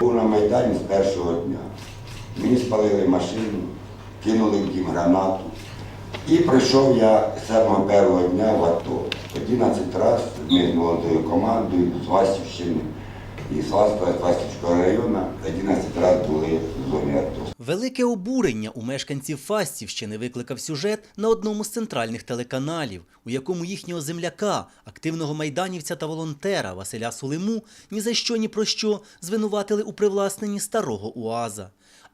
Був на Майдані з першого дня. Мені спалили машину, кинули в дім гранату. І прийшов я з самого першого дня в АТО. 11 разів ми з молодою командою з Васівщини і з Ваства, району 11 разів були в зоні АТО. Велике обурення у мешканців Фастівщини викликав сюжет на одному з центральних телеканалів, у якому їхнього земляка, активного майданівця та волонтера Василя Сулиму, ні за що ні про що звинуватили у привласненні старого УАЗа.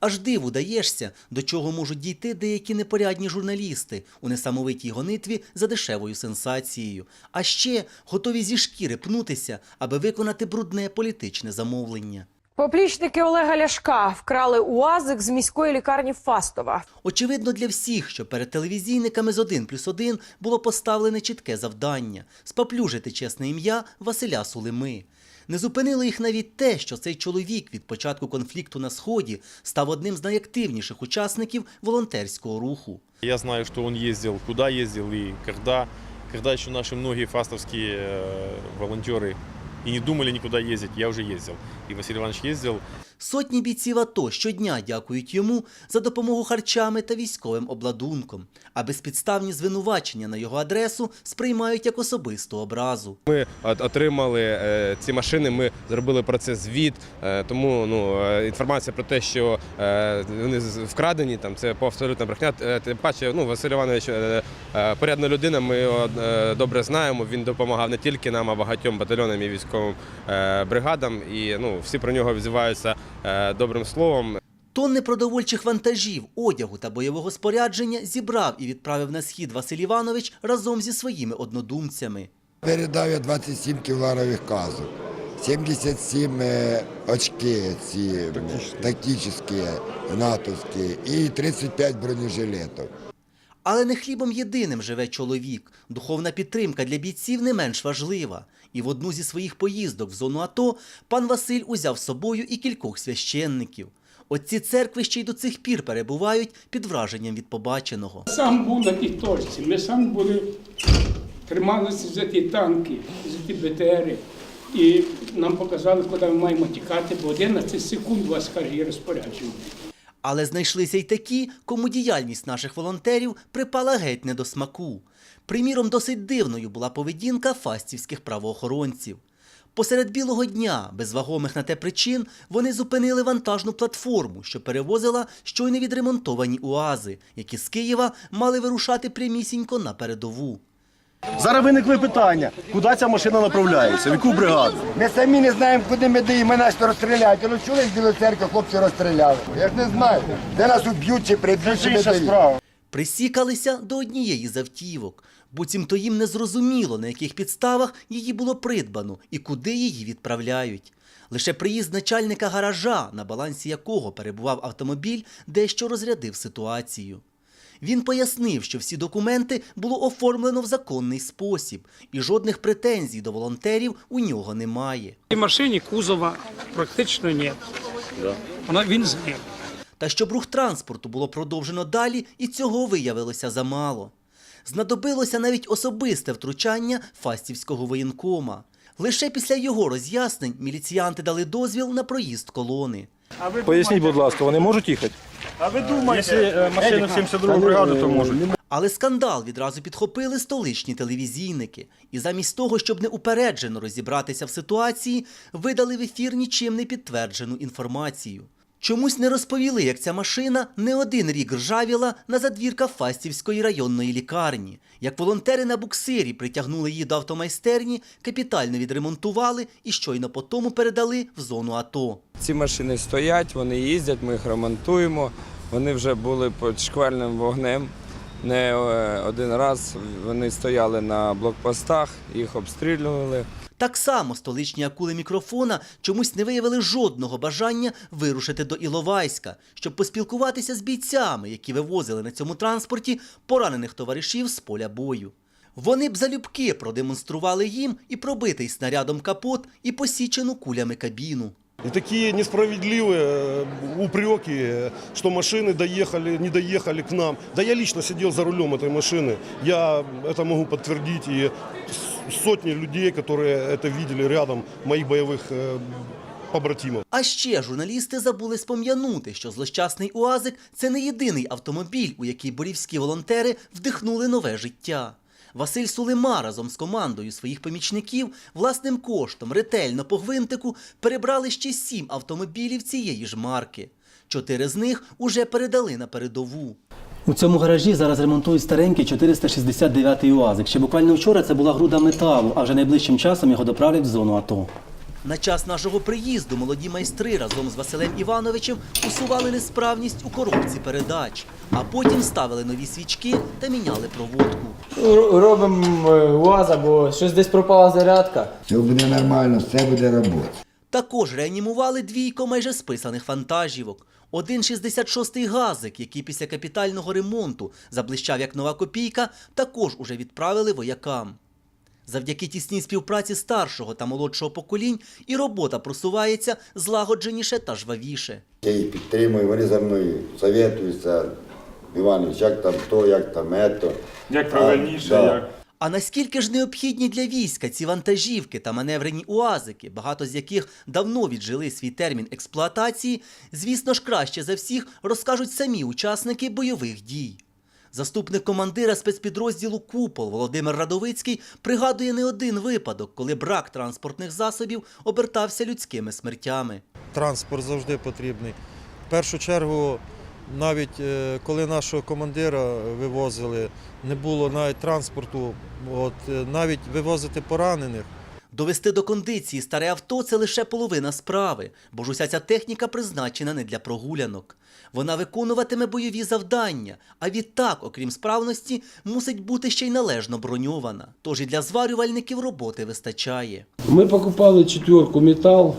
Аж диву даєшся, до чого можуть дійти деякі непорядні журналісти у несамовитій гонитві за дешевою сенсацією, а ще готові зі шкіри пнутися, аби виконати брудне політичне замовлення. Поплічники Олега Ляшка вкрали УАЗик з міської лікарні Фастова. Очевидно для всіх, що перед телевізійниками з 1 плюс 1 було поставлене чітке завдання – споплюжити чесне ім'я Василя Сулими. Не зупинило їх навіть те, що цей чоловік від початку конфлікту на Сході став одним з найактивніших учасників волонтерського руху. Я знаю, что он ездил, куда ездил и когда. Когда еще наши многие фастовские э, волонтеры и не думали никуда ездить, я уже ездил. И Василий Иванович ездил. Сотні бійців АТО щодня дякують йому за допомогу харчами та військовим обладунком, а безпідставні звинувачення на його адресу сприймають як особисту образу. Ми отримали е, ці машини, ми зробили про це звіт. е, Тому ну, е, інформація про те, що вони вкрадені, там це абсолютно брехня. Тим паче, ну, Василь Іванович порядна людина, ми його добре знаємо. Він допомагав не тільки нам, а багатьом батальйонам і військовим бригадам. І ну, всі про нього взиваються добрим словом. Тонни продовольчих вантажів, одягу та бойового спорядження зібрав і відправив на схід Василь Іванович разом зі своїми однодумцями. Передав я 27 кіларових казок, 77 е, очки ці тактичні, натовські і 35 бронежилетів. Але не хлібом єдиним живе чоловік. Духовна підтримка для бійців не менш важлива. І в одну зі своїх поїздок в зону АТО пан Василь узяв з собою і кількох священників. Отці церкви ще й до цих пір перебувають під враженням від побаченого. Сам був на тій точці. Ми сам були, трималися за ті танки, за ті БТРи. І нам показали, куди ми маємо тікати, бо 11 секунд вас каже є розпорядження. Але знайшлися й такі, кому діяльність наших волонтерів припала геть не до смаку. Приміром, досить дивною була поведінка фастівських правоохоронців. Посеред білого дня, без вагомих на те причин, вони зупинили вантажну платформу, що перевозила щойно відремонтовані УАЗи, які з Києва мали вирушати прямісінько на передову. Зараз виникли питання, куди ця машина направляється, в яку бригаду. Ми самі не знаємо, куди ми даємо, ми нас розстріляють. Ну чули з Білої церкви, хлопці розстріляли. Я ж не знаю, де нас уб'ють чи приб'ють, чи не дають. Присікалися до однієї з автівок, буцімто їм не зрозуміло, на яких підставах її було придбано і куди її відправляють. Лише приїзд начальника гаража, на балансі якого перебував автомобіль, дещо розрядив ситуацію. Він пояснив, що всі документи було оформлено в законний спосіб, і жодних претензій до волонтерів у нього немає. В машині кузова практично ні. Вона він з. Та щоб рух транспорту було продовжено далі, і цього виявилося замало. Знадобилося навіть особисте втручання фастівського воєнкома. Лише після його роз'яснень міліціянти дали дозвіл на проїзд колони. Поясніть, будь ласка, вони можуть їхати? А ви думаєте, якщо машину 72 бригади, то можуть. Але скандал відразу підхопили столичні телевізійники. І замість того, щоб неупереджено розібратися в ситуації, видали в ефір нічим не підтверджену інформацію. Чомусь не розповіли, як ця машина не один рік ржавіла на задвірках Фастівської районної лікарні. Як волонтери на буксирі притягнули її до автомайстерні, капітально відремонтували і щойно по тому передали в зону АТО. Ці машини стоять, вони їздять, ми їх ремонтуємо. Вони вже були під шквальним вогнем. Не е, один раз вони стояли на блокпостах, їх обстрілювали. Так само столичні акули мікрофона чомусь не виявили жодного бажання вирушити до Іловайська, щоб поспілкуватися з бійцями, які вивозили на цьому транспорті поранених товаришів з поля бою. Вони б залюбки продемонстрували їм і пробитий снарядом капот, і посічену кулями кабіну. И такие несправедливые э, упреки, э, что машины доехали, не доехали к нам. Да я лично сидел за рулем этой машины. Я это могу подтвердить. И с- сотни людей, которые это видели рядом, моих боевых э, побратимов. А ще журналісти забули спом'янути, що злощасний УАЗик – це не єдиний автомобіль, у який борівські волонтери вдихнули нове життя. Василь Сулима разом з командою своїх помічників власним коштом ретельно по гвинтику перебрали ще сім автомобілів цієї ж марки. Чотири з них уже передали на передову. У цьому гаражі зараз ремонтують старенький 469-й УАЗик. Ще буквально вчора це була груда металу, а вже найближчим часом його доправлять в зону АТО. На час нашого приїзду молоді майстри разом з Василем Івановичем усували несправність у коробці передач, а потім ставили нові свічки та міняли проводку. Робимо УАЗа, бо щось десь пропала зарядка. Все буде нормально, все буде робота. Також реанімували двійко майже списаних вантажівок. Один 66-й газик, який після капітального ремонту заблищав як нова копійка, також уже відправили воякам. Завдяки тісній співпраці старшого та молодшого поколінь і робота просувається злагодженіше та жвавіше. Я їх підтримую, вони за мною советуються. Іванович, як там то, як там ето. Як правильніше, да. як. А наскільки ж необхідні для війська ці вантажівки та маневрені уазики, багато з яких давно віджили свій термін експлуатації, звісно ж краще за всіх розкажуть самі учасники бойових дій. Заступник командира спецпідрозділу Купол Володимир Радовицький пригадує не один випадок, коли брак транспортних засобів обертався людськими смертями. транспорт завжди потрібний. В першу чергу, навіть е, коли нашого командира вивозили, не було навіть транспорту, от, е, навіть вивозити поранених. Довести до кондиції старе авто це лише половина справи, бо ж уся ця техніка призначена не для прогулянок. Вона виконуватиме бойові завдання, а відтак, окрім справності, мусить бути ще й належно броньована. Тож і для зварювальників роботи вистачає. Ми покупали четверку метал,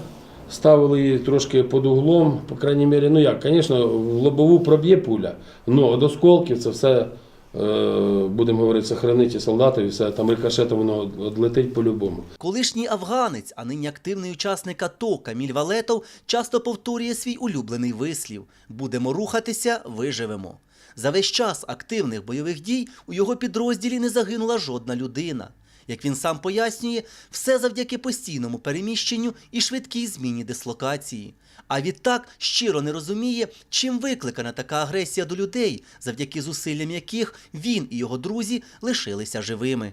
ставили її трошки під углом, по крайній мірі, ну як, звісно, в лобову проб'є пуля, але від осколків це все, будемо говорити, сохранити солдатів і все, там рикошетом воно відлетить по-любому. Колишній афганець, а нині активний учасник АТО Каміль Валетов часто повторює свій улюблений вислів: будемо рухатися, виживемо. За весь час активних бойових дій у його підрозділі не загинула жодна людина. Як він сам пояснює, все завдяки постійному переміщенню і швидкій зміні дислокації. А відтак щиро не розуміє, чим викликана така агресія до людей, завдяки зусиллям яких він і його друзі лишилися живими.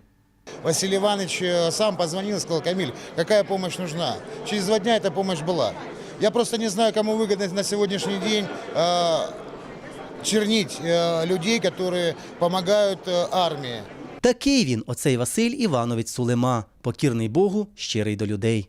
Василий Иванович э, сам позвонил и сказал, Камиль, какая помощь нужна? Через два дня эта помощь была. Я просто не знаю, кому выгодно на сегодняшний день э, чернить э, людей, которые помогают э, армии. Такий він, оцей Василь Іванович Сулема, покірний Богу, щирий до людей.